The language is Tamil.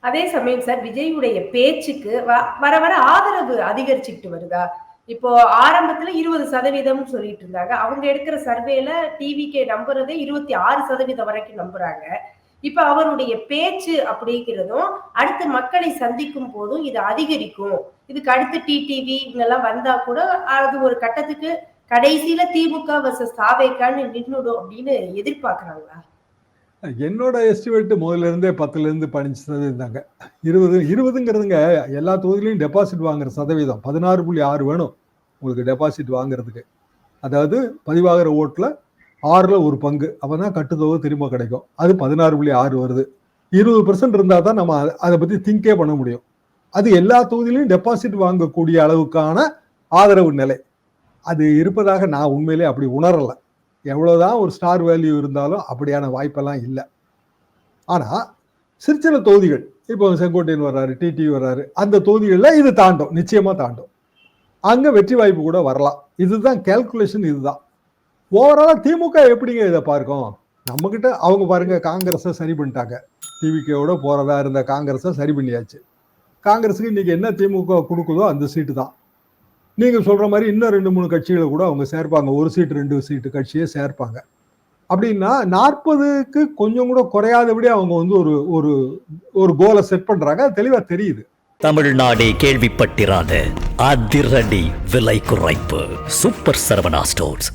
அதே சமயம் சார் விஜயுடைய பேச்சுக்கு வ- வர வர ஆதரவு அதிகரிச்சுக்கிட்டு வருதா? இப்போ ஆரம்பத்துல இருபது சதவீதம் சொல்லிட்டு இருந்தாங்க. அவங்க எடுக்கிற சர்வேல டிவிக்கே நம்புறதே இருபத்தி ஆறு சதவீதம் வரைக்கும் நம்புறாங்க. இப்ப அவருடைய பேச்சு அப்படிங்கிறதும் அடுத்து மக்களை சந்திக்கும் போதும் இது அதிகரிக்கும். இதுக்கு அடுத்து டிடிவி இவங்கெல்லாம் வந்தா கூட அது ஒரு கட்டத்துக்கு கடைசியில திமுக வர்சஸ் தாவேக்கான்னு நின்றுடும் அப்படின்னு எதிர்பார்க்கிறாங்களா? என்னோட எஸ்டிமேட் முதல்ல இருந்தே பத்துல இருந்து பதினஞ்சு சதவீதம் தாங்க. இருபது இருபதுங்கிறதுங்க எல்லா தொகுதியிலையும் டெபாசிட் வாங்குற சதவீதம். பதினாறு புள்ளி ஆறு வேணும் உங்களுக்கு டெபாசிட் வாங்குறதுக்கு. அதாவது பதிவாகிற ஓட்டில் ஆறில் ஒரு பங்கு. அப்போ தான் கட்டுத்தொகை திரும்ப கிடைக்கும். அது பதினாறு புள்ளி ஆறு வருது. இருபது பர்சன்ட் இருந்தால் தான் நம்ம அதை- அதை திங்கே பண்ண முடியும். அது எல்லா தொகுதியிலையும் டெபாசிட் வாங்கக்கூடிய அளவுக்கான ஆதரவு நிலை. அது இருப்பதாக நான் உண்மையிலே அப்படி உணரலை. எவ்வளோதான் ஒரு ஸ்டார் வேல்யூ இருந்தாலும் அப்படியான வாய்ப்பெல்லாம் இல்லை. ஆனால் சிற்சில தொகுதிகள் இப்போ செங்கோட்டையன் வர்றாரு டிடி வர்றாரு அந்த தொகுதிகளில் இது தாண்டும் நிச்சயமாக தாண்டும். அங்கே வெற்றி வாய்ப்பு கூட வரலாம். இதுதான் கேல்குலேஷன் இதுதான். ஓவராலாக திமுக எப்படிங்க இதை பார்க்கும்? நம்மக்கிட்ட அவங்க பாருங்க காங்கிரஸை சரி பண்ணிட்டாங்க. டிவிகேவோட போகிறதா இருந்த காங்கிரஸை சரி பண்ணியாச்சு. காங்கிரஸுக்கு இன்னைக்கு என்ன திமுக கொடுக்குதோ அந்த சீட்டு தான். நீங்க சொல்ற மாதிரி இன்னும் ரெண்டு மூணு கட்சிகளை கூட அவங்க சேர்ப்பாங்க. ஒரு சீட்டு ரெண்டு சீட்டு கட்சியை சேர்ப்பாங்க. அப்படின்னா நாற்பதுக்கு கொஞ்சம் கூட குறையாதபடி அவங்க வந்து ஒரு ஒரு ஒரு கோலை செட் பண்றாங்க. அது தெளிவா தெரியுது. தமிழ்நாடே கேள்விப்பட்டிராத அதிரடி விலை குறைப்பு. Super Saravana stores.